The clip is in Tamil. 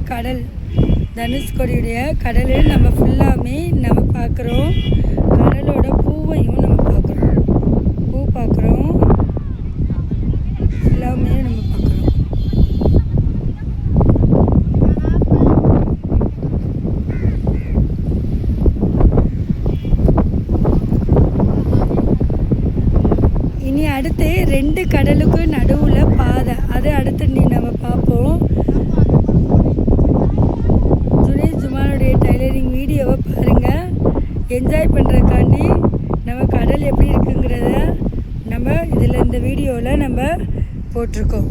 கடல் தனுஷ்கோடியுடைய கடலில் நம்ம ஃபுல்லாமே நம்ம பார்க்குறோம். கடலோட பூவையும் நம்ம பார்க்குறோம். பூ பார்க்குறோம். ஃபுல்லாமே நம்ம பார்க்குறோம். இனி அடுத்து ரெண்டு கடலுக்கு நடுவில் பாதை. அது அடுத்து நீ வீடியோவை பாருங்கள் என்ஜாய் பண்ணுறதுக்காண்டி நம்ம கடல் எப்படி இருக்குங்கிறத நம்ம இதில் இந்த வீடியோவில் நம்ம போட்டிருக்கோம்.